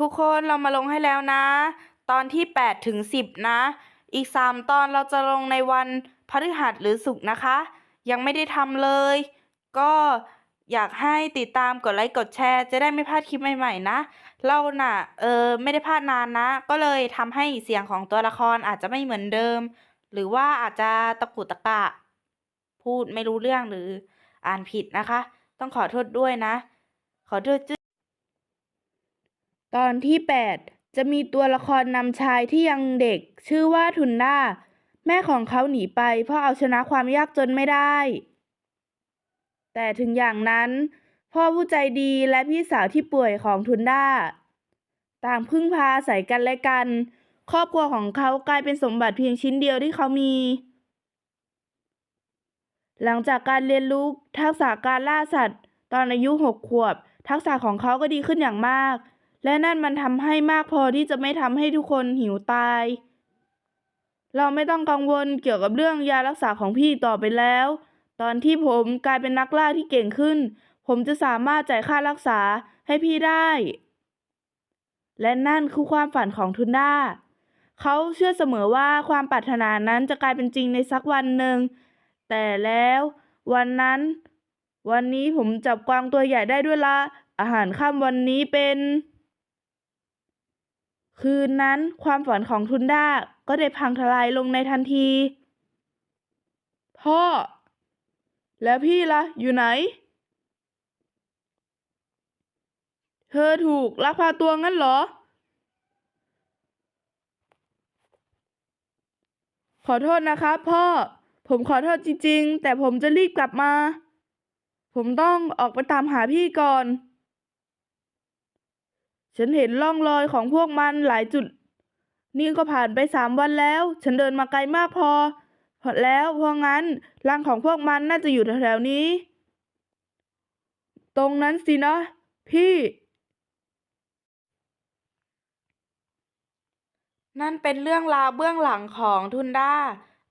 ทุกคนเรามาลงให้แล้วนะ ตอนที่ 8 ถึง 10 นะ อีก 3 ตอนเราจะลงในวันพฤหัสหรือศุกร์นะคะ ยังไม่ได้ทำเลย ก็อยากให้ติดตามกดไลค์กดแชร์ จะได้ไม่พลาดคลิปใหม่ๆนะ เราน่ะเออไม่ได้พลาดนานนะ ก็เลยทำให้เสียงของตัวละครอาจจะไม่เหมือนเดิม หรือว่าอาจจะตะกุตะกะ พูดไม่รู้เรื่องหรืออ่านผิดนะคะ ต้องขอโทษด้วยนะ ขอโทษจุ ตอนที่ 8 จะมีตัวละครนำชายที่ยังเด็ก ชื่อว่าทุนด้า แม่ของเขาหนีไป เพราะเอาชนะความยากจนไม่ได้ แต่ถึงอย่างนั้น พ่อผู้ใจดีและพี่สาวที่ป่วยของทุนด้า ต่างพึ่งพาอาศัยกันและกัน ครอบครัวของเขากลายเป็นสมบัติเพียงชิ้นเดียวที่เขามี หลังจากการเรียนรู้ทักษะการล่าสัตว์ ตอนอายุหกขวบ ทักษะของเขาก็ดีขึ้นอย่างมาก และนั่นมันทำให้มากพอที่จะไม่ทำให้ทุกคนหิวตาย เราไม่ต้องกังวลเกี่ยวกับเรื่องยารักษาของพี่ต่อไปแล้ว ตอนที่ผมกลายเป็นนักล่าที่เก่งขึ้น ผมจะสามารถจ่ายค่ารักษาให้พี่ได้ และนั่นคือความฝันของทุนด้า เขาเชื่อเสมอว่าความปรารถนานั้นจะกลายเป็นจริงในสักวันหนึ่ง แต่แล้ววันนั้น วันนี้ผมจับกวางตัวใหญ่ได้ด้วยละ อาหารค่ำวันนี้เป็น คืนนั้นความฝันของทุนด้าก็ได้พังทลายลงในทันที พ่อ แล้วพี่ล่ะ อยู่ไหน เธอถูกลักพาตัวงั้นเหรอ ขอโทษนะครับพ่อ ผมขอโทษจริงๆ แต่ผมจะรีบกลับมา ผมต้องออกไปตามหาพี่ก่อน ฉันเห็นร่องรอยของพวกมันหลายจุด นี่ก็ผ่านไปสามวันแล้ว ฉันเดินมาไกลมากพอ พอแล้วเพราะงั้นรังของพวกมันน่าจะอยู่แถวๆนี้ ตรงนั้นสินะพี่ นั่นเป็นเรื่องราวเบื้องหลังของทุนด้า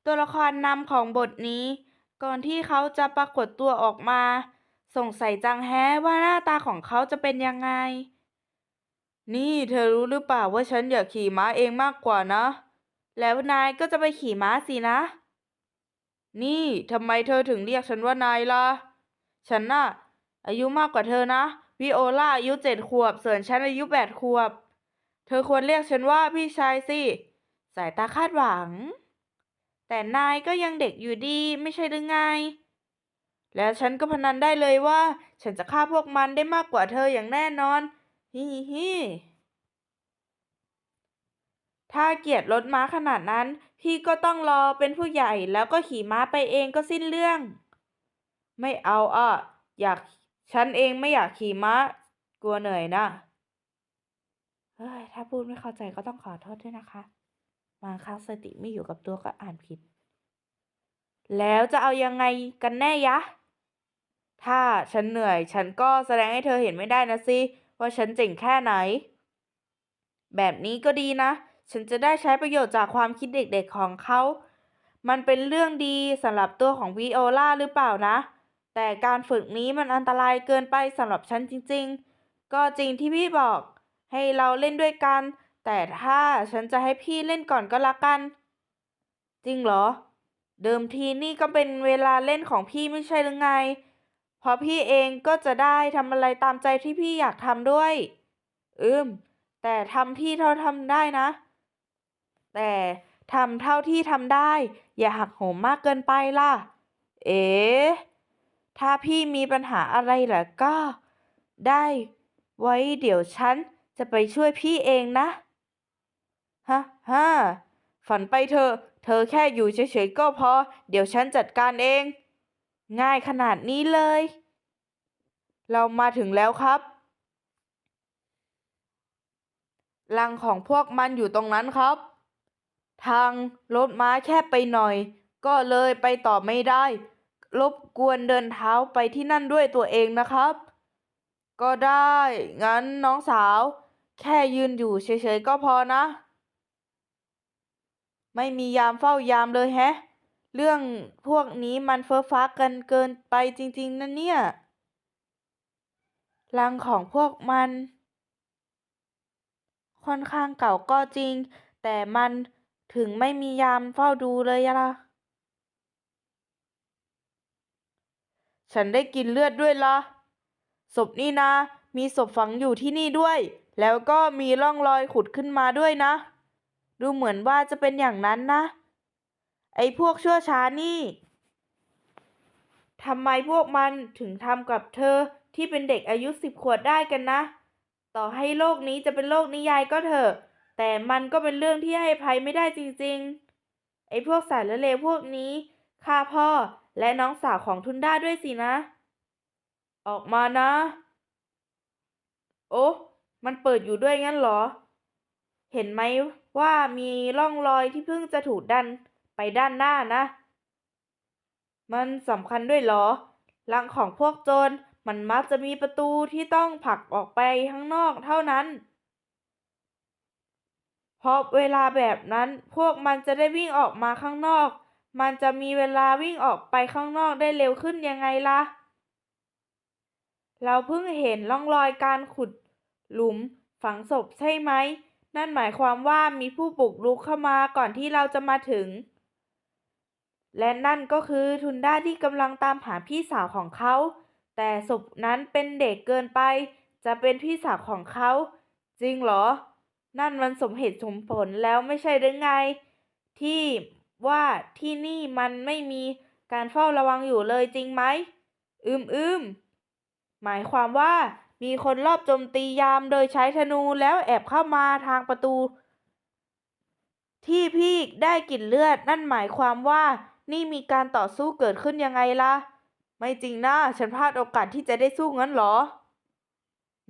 ตัวละครนำของบทนี้ ก่อนที่เขาจะปรากฏตัวออกมา สงสัยจังแฮว่าหน้าตาของเขาจะเป็นยังไง นี่เธอรู้หรือเปล่าว่าฉันอยากขี่ม้าเองมากกว่านะ แล้วนายก็จะไปขี่ม้าสินะ นี่ทำไมเธอถึงเรียกฉันว่านายล่ะ ฉันน่ะ อายุมากกว่าเธอนะวิโอลาอายุเจ็ดขวบส่วนฉันอายุแปดขวบ เธอควรเรียกฉันว่าพี่ชายสิสายตาคาดหวัง แต่นายก็ยังเด็กอยู่ดีไม่ใช่หรือไง แล้วฉันก็พนันได้เลยว่า ฉันจะฆ่าพวกมันได้มากกว่าเธออย่างแน่นอน ฮิฮิฮิถ้าเกียดรถม้าขนาดนั้น พี่ก็ต้องรอเป็นผู้ใหญ่แล้วก็ขี่ม้าไปเองก็สิ้นเรื่อง ไม่เอาอะ อยากฉันเองไม่อยากขี่ม้า กลัวเหนื่อยนะเฮ้ยถ้าพูดไม่เข้าใจก็ต้องขอโทษด้วยนะคะบางครั้งสติไม่อยู่กับตัวก็อ่านผิด แล้วจะเอายังไงกันแน่ยะ ถ้าฉันเหนื่อย ฉันก็แสดงให้เธอเห็นไม่ได้นะสิ ว่าฉันเจ๋งแค่ไหน แบบนี้ก็ดีนะ ฉันจะได้ใช้ประโยชน์จากความคิดเด็กๆของเขา มันเป็นเรื่องดีสำหรับตัวของวิโอลาหรือเปล่านะ แต่การฝึกนี้มันอันตรายเกินไปสำหรับฉันจริง ๆ ก็จริงที่พี่บอก ให้เราเล่นด้วยกัน แต่ถ้าฉันจะให้พี่เล่นก่อนก็แล้วกัน จริงเหรอ เดิมทีนี่ก็เป็นเวลาเล่นของพี่ไม่ใช่หรือไง เพราะพี่เองก็จะได้ทำอะไรตามใจที่พี่อยากทำด้วย อืม แต่ทำที่เท่าทำได้นะ แต่ทำเท่าที่ทำได้ อย่าหักโหมมากเกินไปล่ะ เอ๋ถ้าพี่มีปัญหาอะไรล่ะก็ ได้ ไว้เดี๋ยวฉันจะไปช่วยพี่เองนะฮะฮ่าฝันไปเถอะเธอแค่อยู่เฉยๆก็พอ เดี๋ยวฉันจัดการเอง ง่ายขนาดนี้เลย เรามาถึงแล้วครับรังของพวกมันอยู่ตรงนั้นครับ ทางรถม้าแคบไปหน่อย ก็เลยไปต่อไม่ได้ รบกวนเดินเท้าไปที่นั่นด้วยตัวเองนะครับ ก็ได้ งั้นน้องสาว แค่ยืนอยู่เฉยๆก็พอนะ ไม่มียามเฝ้ายามเลยแฮะ เรื่องพวกนี้มันเฟ้อฟ้ากันเกินไปจริง ๆนะเนี่ยรังของพวกมัน ค่อนข้างเก่าก็จริง แต่มันถึงไม่มียามเฝ้าดูเลยล่ะ ฉันได้กินเลือดด้วยล่ะศพนี่นะ มีศพฝังอยู่ที่นี่ด้วย แล้วก็มีร่องรอยขุดขึ้นมาด้วยนะ ดูเหมือนว่าจะเป็นอย่างนั้นนะ ไอ้พวกชั่วช้านี่ทำไมพวกมันถึงทำกับเธอที่เป็นเด็กอายุสิบขวบได้กันนะ ต่อให้โลกนี้จะเป็นโลกนิยายก็เถอะ แต่มันก็เป็นเรื่องที่ให้ภัยไม่ได้จริงๆ ไอ้พวกสารเลวพวกนี้ฆ่าพ่อและน้องสาวของทุนด้าด้วยสินะ ออกมานะ โอ้มันเปิดอยู่ด้วยงั้นเหรอ เห็นไหมว่ามีร่องรอยที่เพิ่งจะถูกดัน ไปด้านหน้านะ มันสำคัญด้วยเหรอรังของพวกโจรมันมักจะมีประตูที่ต้องผลักออกไปข้างนอกเท่านั้น เพราะเวลาแบบนั้นพวกมันจะได้วิ่งออกมาข้างนอก มันจะมีเวลาวิ่งออกไปข้างนอกได้เร็วขึ้นยังไงล่ะ เราเพิ่งเห็นร่องรอยการขุดหลุมฝังศพใช่ไหม นั่นหมายความว่ามีผู้บุกรุกเข้ามาก่อนที่เราจะมาถึง และนั่นก็คือทุนด้าที่กำลังตามหาพี่สาวของเขา แต่ศพนั้นเป็นเด็กเกินไป จะเป็นพี่สาวของเขา จริงเหรอ นั่นมันสมเหตุสมผลแล้วไม่ใช่หรือไง ที่ว่าที่นี่มันไม่มีการเฝ้าระวังอยู่เลยจริงไหม อืมอืมหมายความว่ามีคนรอบโจมตียามโดยใช้ธนูแล้วแอบเข้ามาทางประตู ที่พี่ได้กลิ่นเลือดนั่นหมายความว่า นี่มีการต่อสู้เกิดขึ้นยังไงล่ะ ไม่จริงนะ ฉันพลาดโอกาสที่จะได้สู้งั้นเหรอ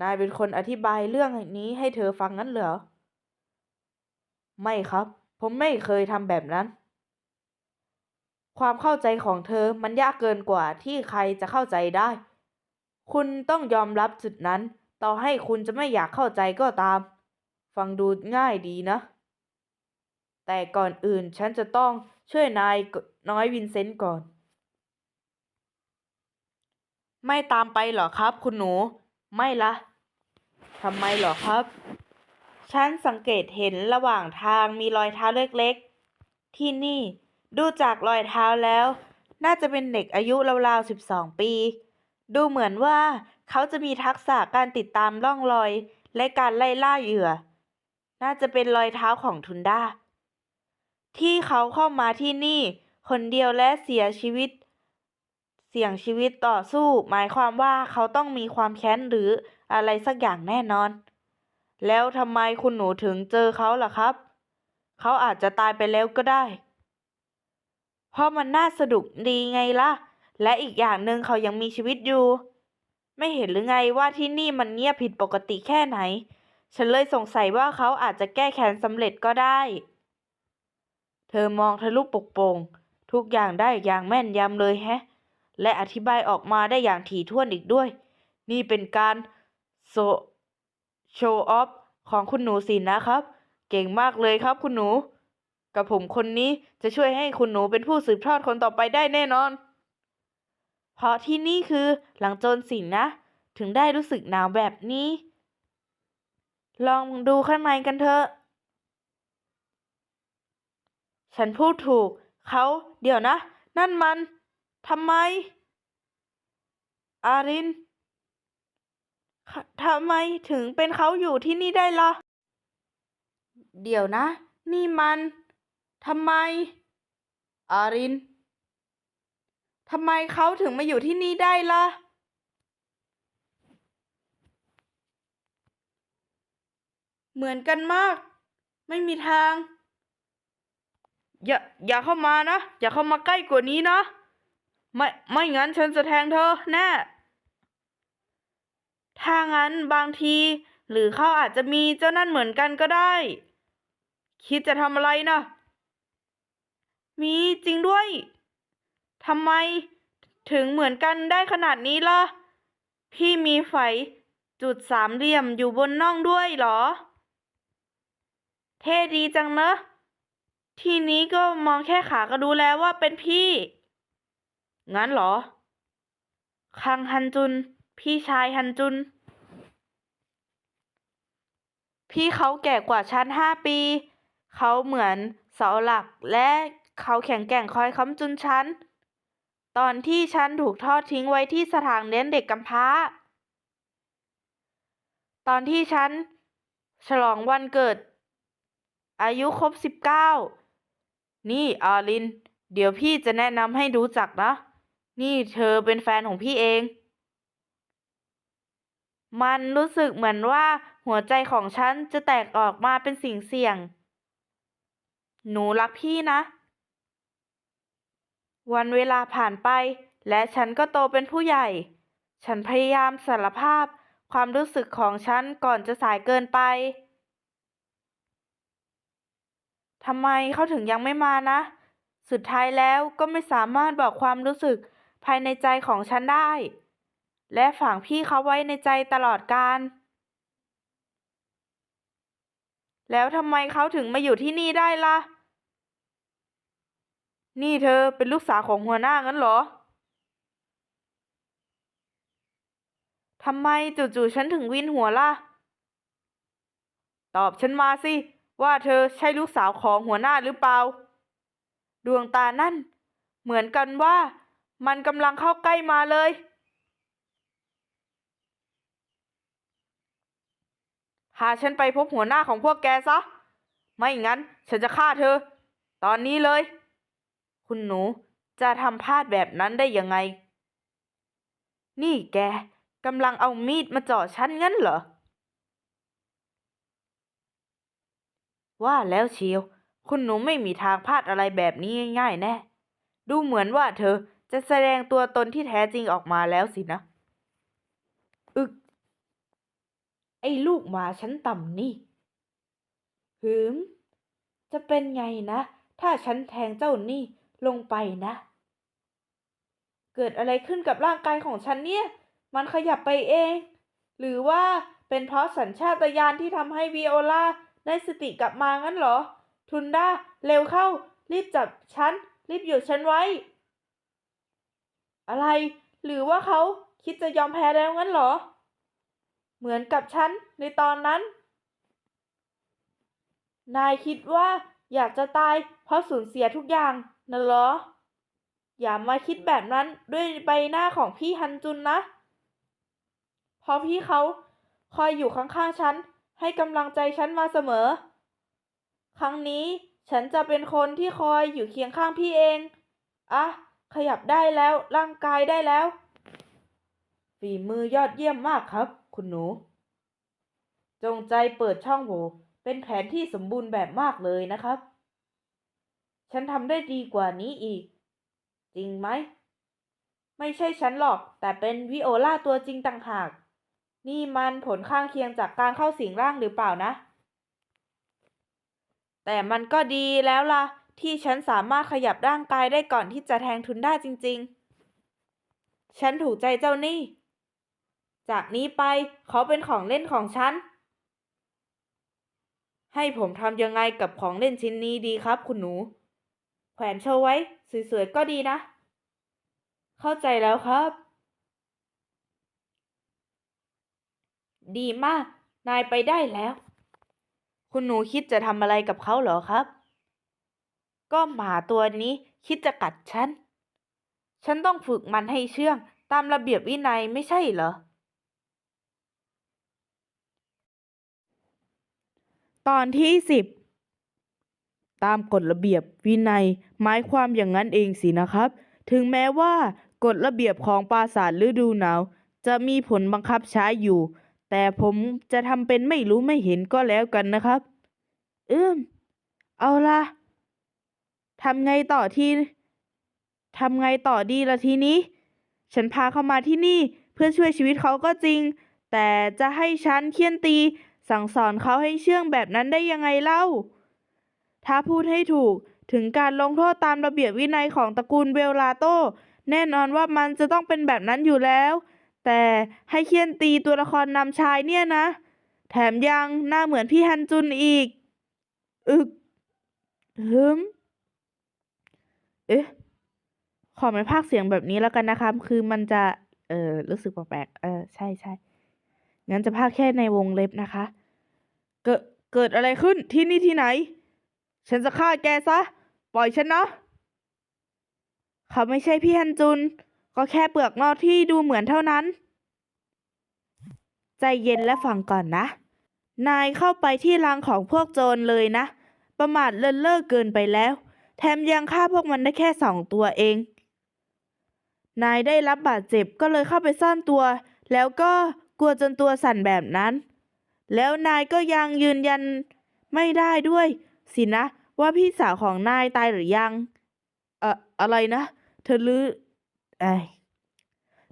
นายเป็นคนอธิบายเรื่องนี้ให้เธอฟังงั้นเหรอ ไม่ครับ ผมไม่เคยทำแบบนั้น ความเข้าใจของเธอมันยากเกินกว่าที่ใครจะเข้าใจได้ คุณต้องยอมรับจุดนั้น ต่อให้คุณจะไม่อยากเข้าใจก็ตาม ฟังดูง่ายดีนะ แต่ก่อนอื่นฉันจะต้อง ช่วยนายน้อยวินเซนต์ก่อน ไม่ตามไปเหรอครับ คุณหนู ไม่ละทำไมเหรอครับ ฉันสังเกตเห็นระหว่างทางมีรอยเท้าเล็กๆ ที่นี่ดูจากรอยเท้าแล้ว น่าจะเป็นเด็กอายุราวๆสิบสองปี ดูเหมือนว่าเขาจะมีทักษะการติดตามร่องรอยและการไล่ล่าเหยื่อ น่าจะเป็นรอยเท้าของทุนด้า ที่เขาเข้ามาที่นี่คนเดียวและเสียชีวิต เสี่ยงชีวิตต่อสู้ หมายความว่าเขาต้องมีความแค้นหรืออะไรสักอย่างแน่นอน แล้วทำไมคุณหนูถึงเจอเขาล่ะครับ เขาอาจจะตายไปแล้วก็ได้ เพราะมันน่าสนุกดีไงล่ะ และอีกอย่างหนึ่งเขายังมีชีวิตอยู่ ไม่เห็นหรือไงว่าที่นี่มันเงียบผิดปกติแค่ไหน ฉันเลยสงสัยว่าเขาอาจจะแก้แค้นสำเร็จก็ได้ เธอมองทะลุปกโป่งทุกอย่างได้อย่างแม่นยำเลยแฮะ และอธิบายออกมาได้อย่างถี่ถ้วนอีกด้วย นี่เป็นการโซโชว์ออฟของคุณหนูสินนะครับ เก่งมากเลยครับคุณหนู กับผมคนนี้จะช่วยให้คุณหนูเป็นผู้สืบทอดคนต่อไปได้แน่นอน เพราะที่นี่คือหลังโจรสินนะ ถึงได้รู้สึกหนาวแบบนี้ ลองดูข้างในกันเถอะ ฉันพูดถูก เขาเดี๋ยวนะ นั่นมันทำไม อารินทำไมถึงเป็นเขาอยู่ที่นี่ได้ล่ะ เดี๋ยวนะ นี่มันทำไม อารินทำไมเขาถึงมาอยู่ที่นี่ได้ล่ะ เหมือนกันมาก ไม่มีทาง อย่าอย่าเข้ามานะ อย่าเข้ามาใกล้กว่านี้นะ ไม่ไม่งั้นฉันจะแทงเธอแน่ ถ้างั้นบางที หรือเขาอาจจะมีเจ้านั่นเหมือนกันก็ได้ คิดจะทำอะไรนะมีจริงด้วยทำไม ถึงเหมือนกันได้ขนาดนี้ล่ะ พี่มีไฝจุดสามเหลี่ยมอยู่บนน่องด้วยเหรอ เท่ดีจังเนอะ ทีนี้ก็มองแค่ขาก็รู้แล้วว่าเป็นพี่ งั้นเหรอ คังฮันจุน พี่ชายฮันจุน พี่เขาแก่กว่าฉันห้าปี เขาเหมือนเสาหลักและเขาแข็งแกร่งคอยค้ำจุนฉัน ตอนที่ฉันถูกทอดทิ้งไว้ที่สถานเลี้ยงเด็กกำพร้า ตอนที่ฉัน ฉลองวันเกิด อายุครบสิบเก้า นี่อาลิน เดี๋ยวพี่จะแนะนำให้รู้จักนะ นี่เธอเป็นแฟนของพี่เอง มันรู้สึกเหมือนว่าหัวใจของฉันจะแตกออกมาเป็นสิ่งเสี่ยง หนูรักพี่นะ วันเวลาผ่านไป และฉันก็โตเป็นผู้ใหญ่ ฉันพยายามสารภาพความรู้สึกของฉันก่อนจะสายเกินไป ทำไมเขาถึงยังไม่มานะ สุดท้ายแล้วก็ไม่สามารถบอกความรู้สึกภายในใจของฉันได้ และฝังพี่เขาไว้ในใจตลอดกาลแล้วทำไมเขาถึงมาอยู่ที่นี่ได้ล่ะ นี่เธอเป็นลูกสาวของหัวหน้างั้นเหรอทำไมจู่ๆฉันถึงวินหัวล่ะ ตอบฉันมาสิ ว่าเธอใช่ลูกสาวของหัวหน้าหรือเปล่า ดวงตานั่น เหมือนกันว่า มันกำลังเข้าใกล้มาเลย พาฉันไปพบหัวหน้าของพวกแกซะ ไม่งั้นฉันจะฆ่าเธอ ตอนนี้เลย คุณหนูจะทำพลาดแบบนั้นได้ยังไง นี่แกกำลังเอามีดมาจ่อฉันงั้นเหรอ ว่าแล้วเชียว คุณหนูไม่มีทางพลาดอะไรแบบนี้ง่ายๆแน่ ดูเหมือนว่าเธอจะแสดงตัวตนที่แท้จริงออกมาแล้วสินะ อึก ไอ้ลูกหมาชั้นต่ำนี่ หืม จะเป็นไงนะ ถ้าฉันแทงเจ้านี่ลงไปนะ เกิดอะไรขึ้นกับร่างกายของฉันเนี่ย มันขยับไปเอง หรือว่าเป็นเพราะสัญชาตญาณที่ทำให้วิโอลา ได้สติกลับมางั้นเหรอ ทุนด้าเร็วเข้า รีบจับฉัน รีบหยุดฉันไว้ อะไร หรือว่าเขาคิดจะยอมแพ้แล้วงั้นเหรอ เหมือนกับฉันในตอนนั้น นายคิดว่าอยากจะตายเพราะสูญเสียทุกอย่างน่ะเหรอ อย่ามาคิดแบบนั้นด้วยใบหน้าของพี่ฮันจุนนะ เพราะพี่เขาคอยอยู่ข้างๆฉัน ให้กำลังใจฉันมาเสมอ ครั้งนี้ฉันจะเป็นคนที่คอยอยู่เคียงข้างพี่เอง อะ ขยับได้แล้วร่างกายได้แล้ว ฝีมือยอดเยี่ยมมากครับ คุณหนู จงใจเปิดช่องโหว่เป็นแผนที่สมบูรณ์แบบมากเลยนะครับ ฉันทำได้ดีกว่านี้อีก จริงไหม ไม่ใช่ฉันหรอก แต่เป็นวิโอลาตัวจริงต่างหาก นี่มันผลข้างเคียงจากการเข้าสิงร่างหรือเปล่านะ แต่มันก็ดีแล้วล่ะ ที่ฉันสามารถขยับร่างกายได้ก่อนที่จะแทงทุนได้จริง ๆ ฉันถูกใจเจ้านี่ จากนี้ไปเขาเป็นของเล่นของฉัน ให้ผมทำยังไงกับของเล่นชิ้นนี้ดีครับคุณหนู แขวนโชว์ไว้ สวยๆก็ดีนะ เข้าใจแล้วครับ ดีมาก นายไปได้แล้ว คุณหนูคิดจะทำอะไรกับเขาเหรอครับ ก็หมาตัวนี้คิดจะกัดฉัน ฉันต้องฝึกมันให้เชื่อง ตามระเบียบวินัยไม่ใช่เหรอ ตอนที่สิบตามกฎระเบียบวินัยหมายความอย่างนั้นเองสินะครับ ถึงแม้ว่ากฎระเบียบของปราสาทฤดูหนาว จะมีผลบังคับใช้อยู่ แต่ผมจะทำเป็นไม่รู้ไม่เห็นก็แล้วกันนะครับ อืม เอาละทำไงต่อทีทำไงต่อดีล่ะทีนี้ ฉันพาเขามาที่นี่เพื่อช่วยชีวิตเขาก็จริง แต่จะให้ฉันเคี่ยนตี สั่งสอนเขาให้เชื่องแบบนั้นได้ยังไงเล่า ถ้าพูดให้ถูกถึงการลงโทษตามระเบียบวินัยของตระกูลเวลลาโต แน่นอนว่ามันจะต้องเป็นแบบนั้นอยู่แล้ว แต่ให้เคี่ยนตีตัวละครนำชายเนี่ยนะ แถมยังหน้าเหมือนพี่ฮันจุนอีก อึกฮึมเอ๊ะ ขอไม่พากเสียงแบบนี้แล้วกันนะครับ คือมันจะ เออรู้สึกแปลกๆเออ ใช่ใช่งั้นจะพากแค่ในวงเล็บนะคะ เกิดเกิดอะไรขึ้นที่นี่ที่ไหน ฉันจะฆ่าแกซะ ปล่อยฉันนะ เขาไม่ใช่พี่ฮันจุน ก็แค่เปลือกนอกที่ดูเหมือนเท่านั้น ใจเย็นและฟังก่อนนะ นายเข้าไปที่รังของพวกโจรเลยนะ ประมาทเลินเล่อเกินไปแล้ว แถมยังฆ่าพวกมันได้แค่สองตัวเอง นายได้รับบาดเจ็บก็เลยเข้าไปซ่อนตัว แล้วก็กลัวจนตัวสั่นแบบนั้น แล้วนายก็ยังยืนยันไม่ได้ด้วย สินะ ว่าพี่สาวของนายตายหรือยัง เอ่ออะไรนะ เธอรู้ ไอย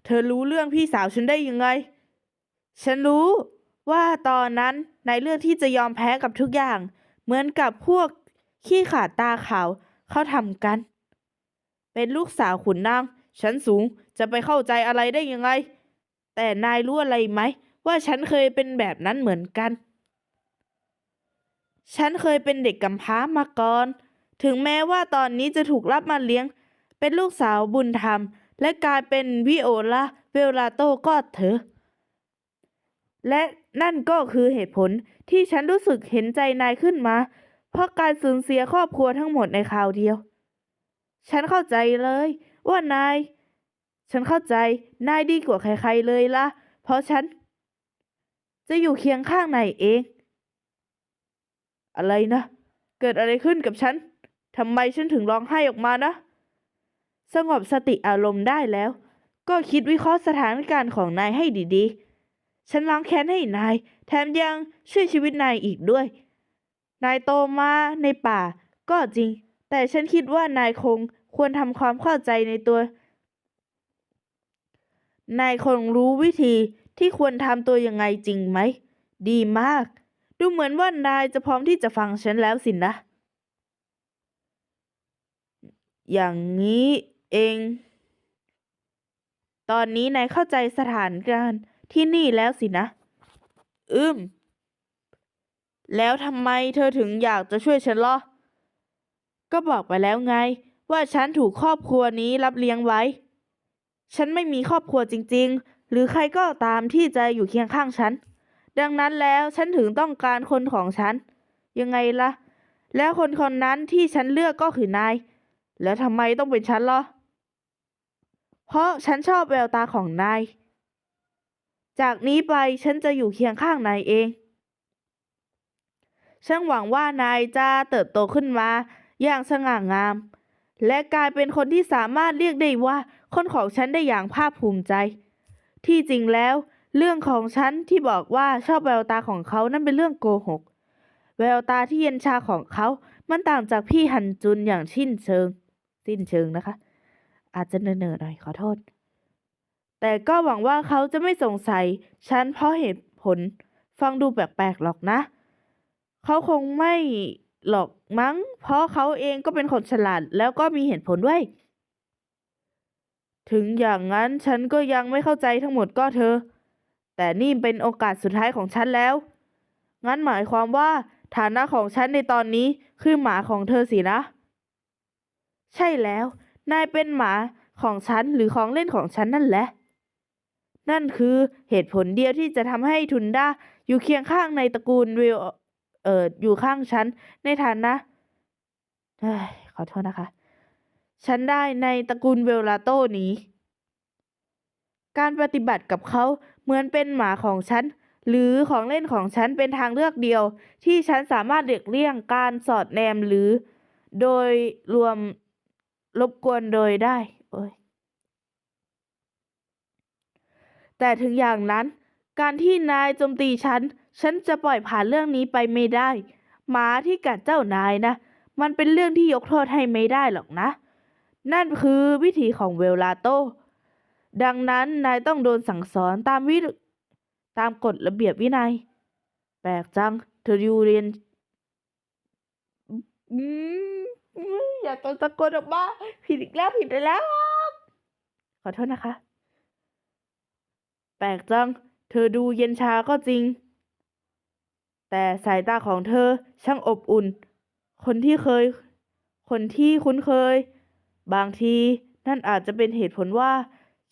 เธอรู้เรื่องพี่สาวฉันได้ยังไง ฉันรู้ว่าตอนนั้นนายเลือกที่จะยอมแพ้กับทุกอย่าง เหมือนกับพวกขี้ขาดตาขาวเขาทำกัน เป็นลูกสาวขุนนางชั้นสูงจะไปเข้าใจอะไรได้ยังไง แต่นายรู้อะไรไหม ว่าฉันเคยเป็นแบบนั้นเหมือนกัน ฉันเคยเป็นเด็กกำพร้ามาก่อน ถึงแม้ว่าตอนนี้จะถูกรับมาเลี้ยง เป็นลูกสาวบุญธรรม และกลายเป็นวิโอลาเวลาโตก็เถอะ และนั่นก็คือเหตุผลที่ฉันรู้สึกเห็นใจนายขึ้นมา เพราะการสูญเสียครอบครัวทั้งหมดในคราวเดียว ฉันเข้าใจเลย ว่านาย ฉันเข้าใจนายดีกว่าใครๆเลยล่ะเพราะฉัน จะอยู่เคียงข้างนายเอง อะไรนะ เกิดอะไรขึ้นกับฉันทำไมฉันถึงร้องไห้ออกมานะ สงบสติอารมณ์ได้แล้ว ก็คิดวิเคราะห์สถานการณ์ของนายให้ดีๆ ฉันล้างแค้นให้นาย แถมยังช่วยชีวิตนายอีกด้วย นายโตมาในป่า ก็จริง แต่ฉันคิดว่านายคงควรทำความเข้าใจในตัว นายคงรู้วิธีที่ควรทำตัวยังไงจริงไหม ดีมาก ดูเหมือนว่านายจะพร้อมที่จะฟังฉันแล้วสินะ อย่างนี้ เอง ตอนนี้นายเข้าใจสถานการณ์ที่นี่แล้วสินะ อืม แล้วทำไมเธอถึงอยากจะช่วยฉันล่ะ ก็บอกไปแล้วไง ว่าฉันถูกครอบครัวนี้รับเลี้ยงไว้ ฉันไม่มีครอบครัวจริง ๆ หรือใครก็ตามที่จะอยู่เคียงข้างฉัน ดังนั้นแล้วฉันถึงต้องการคนของฉัน ยังไงล่ะ แล้วคนคนนั้นที่ฉันเลือกก็คือนาย แล้วทำไมต้องเป็นฉันล่ะ เพราะฉันชอบแววตาของนาย จากนี้ไปฉันจะอยู่เคียงข้างนายเอง ฉันหวังว่านายจะเติบโตขึ้นมา อย่างสง่างาม และกลายเป็นคนที่สามารถเรียกได้ว่า คนของฉันได้อย่างภาคภูมิใจ ที่จริงแล้ว เรื่องของฉันที่บอกว่าชอบแววตาของเขานั่นเป็นเรื่องโกหก แววตาที่เย็นชาของเขา มันต่างจากพี่ฮันจุนอย่างสิ้นเชิง สิ้นเชิงนะคะ อาจจะเนอๆหน่อยขอโทษ แต่ก็หวังว่าเขาจะไม่สงสัย ฉันเพราะเหตุผล ฟังดูแปลกๆหรอกนะ เขาคงไม่หรอกมั้ง เพราะเขาเองก็เป็นคนฉลาดแล้วก็มีเหตุผลด้วย ถึงอย่างนั้นฉันก็ยังไม่เข้าใจทั้งหมดก็เธอ แต่นี่เป็นโอกาสสุดท้ายของฉันแล้ว งั้นหมายความว่าฐานะของฉันในตอนนี้คือหมาของเธอสินะ ใช่แล้ว นายเป็นหมาของฉันหรือของเล่นของฉันนั่นแหละ นั่นคือเหตุผลเดียวที่จะทำให้ทุนด้าอยู่เคียงข้างในตระกูลวิลเอ่ออยู่ข้างฉันในฐานะเฮ้ยขอโทษนะคะ ฉันได้ในตระกูลเวลลาโต้นี้ การปฏิบัติกับเขาเหมือนเป็นหมาของฉัน หรือของเล่นของฉันเป็นทางเลือกเดียว ที่ฉันสามารถเลีกเลี่ยงการสอดแนมหรือ โดยรวม รบกวนโดยได้โอ้ยแต่ถึงอย่างนั้น การที่นายโจมตีฉัน ฉันจะปล่อยผ่านเรื่องนี้ไปไม่ได้ หมาที่กัดเจ้านายนะ มันเป็นเรื่องที่ยกโทษให้ไม่ได้หรอกนะ นั่นคือวิธีของเวลลาโต ดังนั้นนายต้องโดนสั่งสอนตามวิตามกฎระเบียบวินัย แปลกจัง เธออยู่เรียน อืมอืมอย่าตะตะโกนออกมาผิดอีกแล้วผิดไปแล้ว ขอโทษนะคะ แปลกจัง เธอดูเย็นชาก็จริง แต่สายตาของเธอช่างอบอุ่น คนที่เคย คนที่คุ้นเคย บางทีนั่นอาจจะเป็นเหตุผลว่า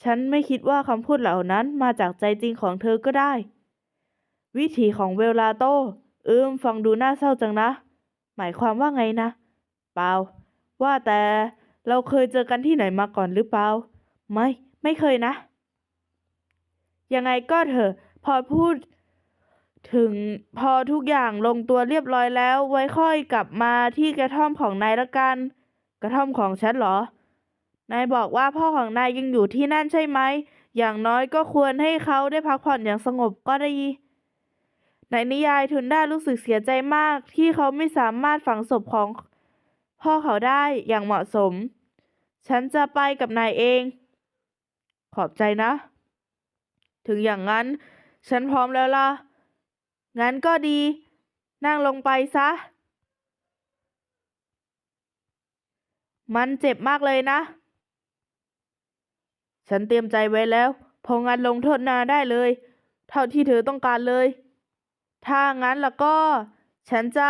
ฉันไม่คิดว่าคำพูดเหล่านั้นมาจากใจจริงของเธอก็ได้ วิถีของเวลาโตอืมฟังดูน่าเศร้าจังนะ หมายความว่าไงนะ เปล่า ว่าแต่เราเคยเจอกันที่ไหนมาก่อนหรือเปล่า ไม่ ไม่เคยนะ ยังไงก็เถอะ พอพูด ถึงพอทุกอย่างลงตัวเรียบร้อยแล้ว ไว้ค่อยกลับมาที่กระท่อมของนายละกัน กระท่อมของฉันเหรอ นายบอกว่าพ่อของนายยังอยู่ที่นั่นใช่ไหม อย่างน้อยก็ควรให้เขาได้พักผ่อนอย่างสงบก็ไดีในนิยายทุนด้ารู้สึกเสียใจมากที่เขาไม่สามารถฝังศพของ พ่อเขาได้อย่างเหมาะสม ฉันจะไปกับนายเอง ขอบใจนะ ถึงอย่างนั้น ฉันพร้อมแล้วล่ะ งั้นก็ดี นั่งลงไปซะ มันเจ็บมากเลยนะ ฉันเตรียมใจไว้แล้ว พองั้นลงโทษนาได้เลย เท่าที่เธอต้องการเลย ถ้างั้นแล้วก็ ฉันจะ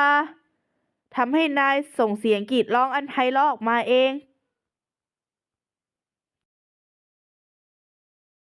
ทำให้นายส่งเสียงกรีดร้องอันไพเราะออกมาเอง